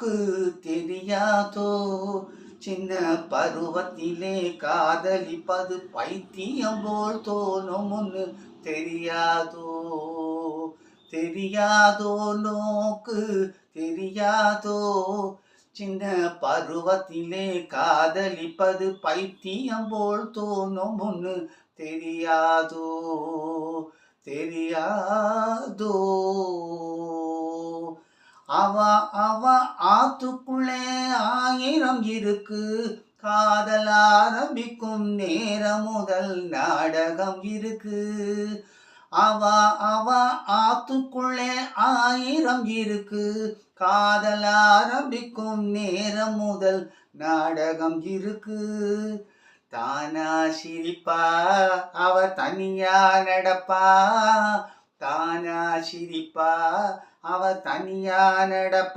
நோக்கு தெரியாதோ? சின்ன பருவத்திலே காதலிப்பது பைத்தியம் போல் தோணும்னு தெரியாதோ? தெரியாதோ நோக்கு தெரியாதோ? சின்ன பருவத்திலே காதலிப்பது பைத்தியம் போல் தோணும் ஒன்று தெரியாதோ? தெரியாதோ? அவ அவ ஆத்துக்குள்ளே ஆயிரம் இருக்கு. காதல் ஆரம்பிக்கும் நேரம் முதல் நாடகம் இருக்கு. அவ அவ ஆத்துக்குள்ளே ஆயிரம் இருக்கு. காதல் ஆரம்பிக்கும் நேரம் முதல் நாடகம் இருக்கு. தானா சிரிப்பா அவ தனியா நடப்பா. தானா சிரிப்பா அவ தனியா நடப்பா.